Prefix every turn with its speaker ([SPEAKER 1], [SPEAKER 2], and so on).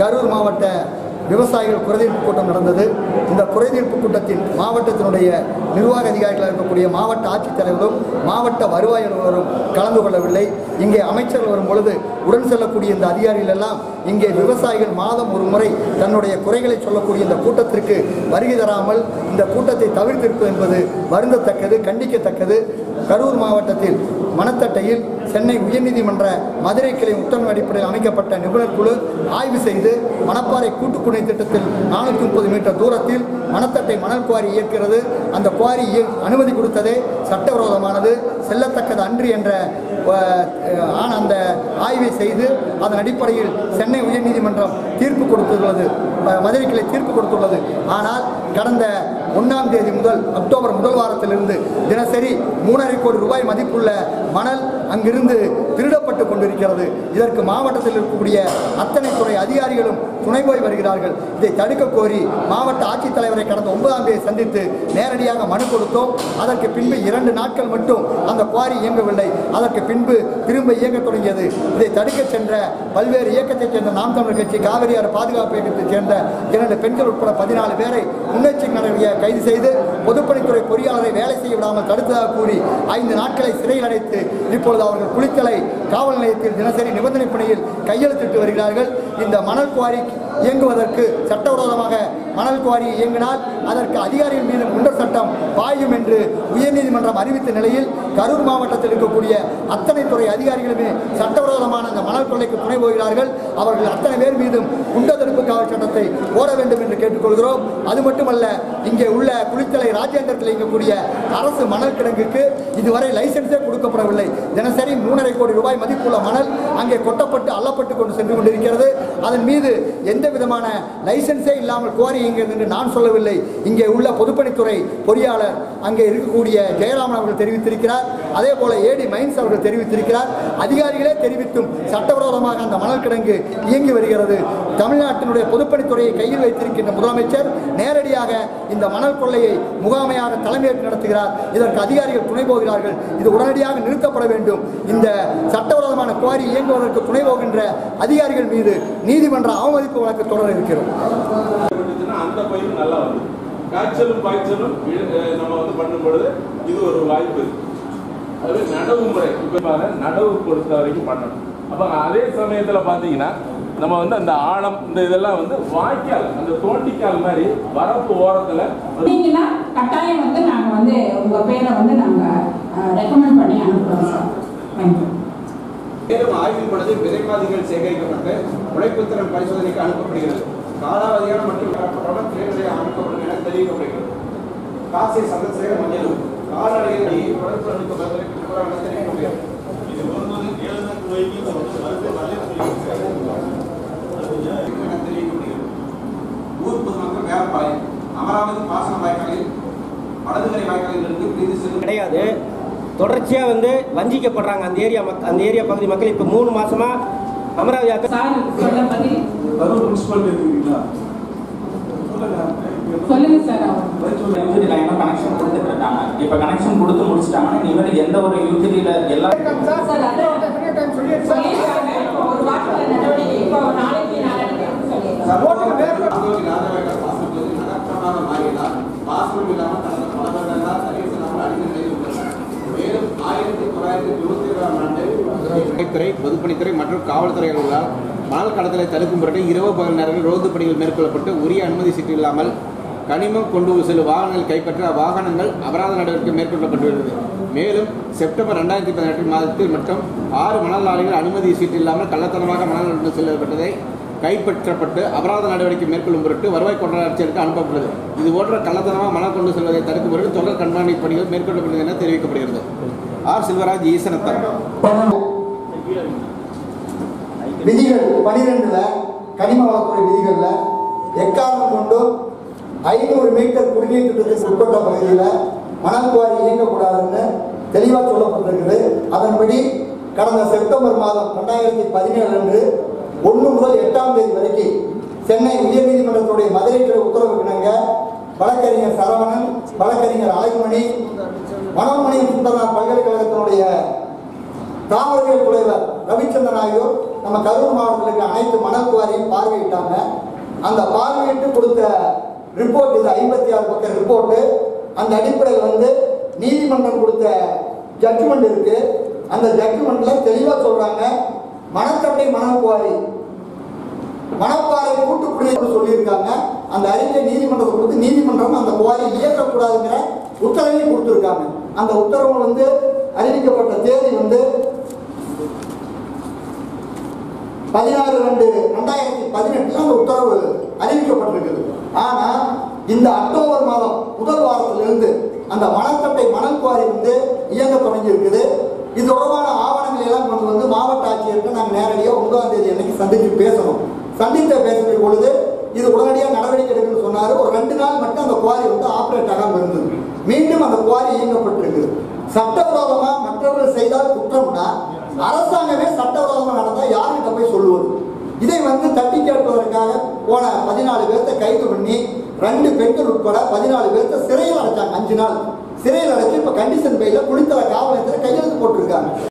[SPEAKER 1] கரூர் மாவட்ட விவசாயிகள் குறைதீர்ப்பு கூட்டம் நடந்தது. இந்த குறைதீர்ப்பு கூட்டத்தில் மாவட்டத்தினுடைய நிர்வாக அதிகாரிகளாக இருக்கக்கூடிய மாவட்ட ஆட்சித்தலைவரும் மாவட்ட வருவாய் அலுவலரும் கலந்து கொள்ளவில்லை. இங்கே அமைச்சர்கள் வரும் பொழுது உடன் செல்லக்கூடிய இந்த அதிகாரிகள் எல்லாம் இங்கே விவசாயிகள் மாதம் ஒரு முறை தன்னுடைய குறைகளை சொல்லக்கூடிய இந்த கூட்டத்திற்கு வருகை தராமல் இந்த கூட்டத்தை தவிர்த்திருப்பது என்பது வருந்தத்தக்கது கண்டிக்கத்தக்கது. கரூர் மாவட்டத்தில் மணத்தட்டையில் சென்னை உயர்நீதிமன்ற மதுரை கிளை உத்தரவு அடிப்படையில் அமைக்கப்பட்ட நிபுணர் குழு ஆய்வு செய்து மணப்பாறை கூட்டுக்குணை திட்டத்தில் நானூற்றி முப்பது மீட்டர் தூரத்தில் மணத்தட்டை மணல் குவாரி இயக்கிறது. அந்த குவாரி அனுமதி கொடுத்ததே சட்டவிரோதமானது. செல்லத்தக்கது அன்று என்ற ஆன அந்த ஆய்வை செய்து அதன் அடிப்படையில் சென்னை உயர்நீதிமன்றம் தீர்ப்பு கொடுத்துள்ளது. மதுரை கிளை தீர்ப்பு கொடுத்துள்ளது. ஆனால் கடந்த ஒன்றாம் தேதி முதல் அக்டோபர் முதல் வாரத்திலிருந்து தினசரி மூணரை கோடி ரூபாய் மதிப்புள்ள மணல் அங்கிருந்து திருடப்பட்டு கொண்டிருக்கிறது. இதற்கு மாவட்டத்தில் இருக்கக்கூடிய அத்தனை துறை அதிகாரிகளும் துணை போய் வருகிறார்கள். இதை தடுக்க கோரி மாவட்ட ஆட்சித்தலைவரை கடந்த ஒன்பதாம் தேதி சந்தித்து நேரடியாக மனு கொடுத்தோம். அதற்கு பின்பு இரண்டு நாட்கள் மட்டும் அந்த குவாரி இயங்கவில்லை. அதற்கு பின்பு திரும்ப இயங்க தொடங்கியது. இதை தடுக்க சென்ற பல்வேறு இயக்கத்தைச் சேர்ந்த நாம் தமிழர் கட்சி காவிரியார் பாதுகாப்பு இயக்கத்தைச் சேர்ந்த இரண்டு பெண்கள் உட்பட பதினாலு பேரை முன்னெச்சரிக்கை நடவடிக்கையாக கைது செய்து பொதுப்பணித்துறை பொறியாளரை வேலை செய்ய விடாமல் தடுத்ததாக கூறி ஐந்து நாட்களை சிறையில் அடைத்து இப்பொழுது அவர்கள் குளித்தலை காவல் நிலையத்தில் தினசரி நிபந்தனை பணியில் கையெழுத்திட்டு வருகிறார்கள். இந்த மணல் குவாரி இயங்குவதற்கு சட்டவிரோதமாக மணல் குவாரி இயங்கினால் அதற்கு அதிகாரிகள் மீது குண்டர் சட்டம் பாயும் என்று உயர்நீதிமன்றம் அறிவித்த நிலையில் கரூர் மாவட்டத்தில் இருக்கக்கூடிய அத்தனை துறை அதிகாரிகளுமே சட்டவிரோதமான அந்த மணல் கொள்ளைக்கு துணை போகிறார்கள். அவர்கள் அத்தனை பேர் மீதும் குண்ட தடுப்பு காவல் சட்டத்தை போட வேண்டும் என்று கேட்டுக்கொள்கிறோம். அது மட்டுமல்ல இங்கே உள்ள குளித்தலை ராஜேந்திரத்தில் இயங்கக்கூடிய அரசு மணல் கிடங்குக்கு இதுவரை லைசென்ஸே கொடுக்கப்படவில்லை. தினசரி மூணரை கோடி ரூபாய் மதிப்புள்ள மணல் அங்கே கொட்டப்பட்டு அள்ளப்பட்டு கொண்டு சென்று கொண்டிருக்கிறது. அதன் மீது எந்த விதமான லைசன்ஸே இல்லாமல் கோரி இயங்குகிறது என்று நான் சொல்லவில்லை. இங்கே உள்ள பொதுப்பணித்துறை பொறியாளர் அங்கே இருக்கக்கூடிய ஜெயராமன் அவர்கள் தெரிவித்திருக்கிறார். அதே போல ஏடி மைன்ஸ் அவர்கள் தெரிவித்திருக்கிறார். அதிகாரிகளே தெரிவித்தும் சட்டவிரோதமாக அந்த மணல் கிடங்கு இயங்கி வருகிறது. தமிழ்நாட்டினுடைய பொதுப்பணித்துறையை கையில் வைத்திருக்கின்ற முதலமைச்சர் நேரடியாக இந்த மணல் கொள்ளையை முகாமையாக தலைமையேற்று நடத்துகிறார். இதற்கு அதிகாரிகள் துணை போகிறார்கள். இது உடனடியாக நிறுத்தப்பட வேண்டும். இந்த சட்டவிரோதமான குவாரி இயங்குவதற்கு துணை போகின்ற அதிகாரிகள் மீது நீதிமன்ற அவமதிப்பு வழக்கு தொடர இருக்கிறோம்
[SPEAKER 2] காய்ச்சலும் பாய்ச்சலும் நம்ம வந்து பண்ணும் பொழுது இது ஒரு வாய்ப்பு இருக்கு. அது நடவு முறை. இப்போ நடவு பொறுத்த வரைக்கும் பண்ணணும். அப்போ அதே சமயத்தில் பார்த்தீங்கன்னா நம்ம வந்து அந்த ஆழம் இந்த இதெல்லாம் வந்து வாய்க்கால் அந்த தோண்டிக்கால் மாதிரி வரப்பு ஓரத்தில்
[SPEAKER 3] கட்டாயம் வந்து நாங்கள் வந்து உங்கள் பேரை வந்து நாங்கள் ரெக்கமெண்ட் பண்ணி அனுப்புகிறோம் சார்.
[SPEAKER 4] மேலும் ஆய்வின் பொழுது விதைப்பாதிகள் சேகரிக்கப்பட்டு உழைப்புத்திறன் பரிசோதனைக்கு அனுப்பப்படுகிறது. காலாவதியான மற்றும் அமைக்கப்படும் என தெரிவிக்கப்படுகிறது. காசை சந்தசேக மஞ்சளும்
[SPEAKER 5] கிடையாது. தொடர்ச்சியாக வந்து வஞ்சிக்கப்படுறாங்க அந்த ஏரியா மக் அந்த ஏரியா பகுதி மக்கள். இப்போ மூணு மாசமா அமராவதி அக்கா
[SPEAKER 3] சார் சொல்ல பதில்
[SPEAKER 6] கரூர் முனிசிபாலிட்டி இருக்குங்களா?
[SPEAKER 3] சொல்லுங்க சார் அவர்
[SPEAKER 7] யூஜிடி லைனா கனெக்ஷன் கொடுத்துட்டு இருக்காங்க இப்ப கனெக்ஷன் கொடுத்து முடிச்சிட்டாங்கன்னா இனிமேல் எந்த ஒரு யூஜிடியில எல்லா
[SPEAKER 4] மேலும் ஆயிரத்தி தொள்ளாயிரத்தி இருபத்தி ஏழாம் ஆண்டு துறை பொதுப்பணித்துறை மற்றும் காவல்துறையினரால் மணல் கடத்தலை தடுக்கும் பொருட்டு இரவு பகல் நேரங்களில் ரோந்து பணிகள் மேற்கொள்ளப்பட்டு உரிய அனுமதி சீட்டு இல்லாமல் கனிமம் கொண்டு செல்லும் வாகனங்கள் கைப்பற்ற வாகனங்கள் அபராத நடவடிக்கை மேற்கொள்ளப்பட்டுள்ளது. மேலும் செப்டம்பர் ரெண்டாயிரத்தி பதினெட்டு மாதத்தில் மட்டும் ஆறு மணல் லாரிகள் அனுமதி சீட்டு இல்லாமல் கள்ளத்தனமாக மணல் கொண்டு செல்லப்பட்டதை கைப்பற்றப்பட்டு அபராத நடவடிக்கை மேற்கொள்ளும் பொருட்டு வருவாய் கொண்டாட்சியருக்கு அனுப்பப்பட்டது இது போன்ற கள்ளத்தனமாக மணல் கொண்டு செல்வதை தடுக்கும் பொருட்டு தொடர் கண்காணிப்பு பணிகள் மேற்கொள்ளப்பட்டது என தெரிவிக்கப்படுகிறது. ஆர். செல்வராஜ் ஈசனத்தர்
[SPEAKER 1] விதிகள் பனிரெண்டுல கனிம வளத்துறை விதிகள்ல எக்காரணம் கொண்டு ஐநூறு மீட்டர் குடிநீர் திட்டத்துக்கு உட்பட்ட பகுதியில் மணல்குவாரி இயங்கக்கூடாதுன்னு தெளிவாக சொல்லப்பட்டிருக்குது. அதன்படி கடந்த செப்டம்பர் மாதம் ரெண்டாயிரத்தி பதினேழு அன்று ஒன்று முதல் எட்டாம் தேதி வரைக்கும் சென்னை உயர்நீதிமன்றத்துடைய மதுரை கிளை உத்தரவு கிணங்க வழக்கறிஞர் சரவணன் வழக்கறிஞர் ஆய்மணி மனோன்மணி சுந்தரனார் பல்கலைக்கழகத்தினுடைய தாவரவியல் தலைவர் ரவிச்சந்திரன் ஆகியோர் நம்ம கரூர் மாவட்டத்தில் இருக்க அனைத்து மணல் குவாரியும் பார்வையிட்டாங்க. அந்த பார்வையிட்டு கொடுத்த ரிப்போர்ட் இது ஐம்பத்தி ஆறு பக்க ரிப்போர்ட்டு அந்த அடிப்படையில் வந்து நீதிமன்றம் கொடுத்த ஜட்ஜ்மெண்ட் இருக்கு. அந்த ஜட்ஜ்மெண்ட்ல தெளிவா சொல்றாங்க மணக்கட்டை மணல் குவாரி மணப்பாறை கூட்டுக்குடியிருப்பு சொல்லியிருக்காங்க. அந்த அறிக்கை நீதிமன்றத்தை கொடுத்து நீதிமன்றம் அந்த குவாரி இயக்கக்கூடாதுங்கிற உத்தரவையும் கொடுத்துருக்காங்க. அந்த உத்தரவு வந்து அறிவிக்க தேதி வந்து பதினாறு ரெண்டு ரெண்டாயிரத்தி பதினெட்டுல அந்த உத்தரவு அறிவிக்கப்பட்டிருக்குது. ஆனா இந்த அக்டோபர் மாதம் முதல் வாரத்திலிருந்து அந்த மணக்கட்டை மணல் குவாரி வந்து இயங்க தொடங்கி இருக்குது இது தொடர்பான ஆவணங்களை எல்லாம் கொண்டு வந்து மாவட்ட ஆட்சியருக்கு நாங்கள் நேரடியாக ஒன்பதாம் தேதி அன்னைக்கு சந்தித்து பேசணும். சந்தித்த பேசுகிற பொழுது இது உடனடியாக நடவடிக்கை எடுக்கணும்னு சொன்னார். ஒரு ரெண்டு நாள் மட்டும் அந்த குவாரி வந்து ஆப்ரேட் ஆகாமல் இருந்தது. மீண்டும் அந்த குவாரி இயங்கப்பட்டிருக்கு சட்டவிரோதமாக மற்றவர்கள் செய்தால் குற்றம்னா அரசாங்கமே சட்டவிரோதமாக நடந்தால் யாருக்கு சொல்லுவது. இதை வந்து தட்டி கேட்பதற்காக போன பதினாலு பேர்த்த கைது பண்ணி ரெண்டு பெண்கள் உட்பட பதினாலு பேர்த்த சிறையில் அடைச்சாங்க. அஞ்சு நாள். சிறையில் அடைச்சு இப்ப கண்டிஷன் பையில் குடித்தல காவல் கையெழுத்து போட்டிருக்காங்க.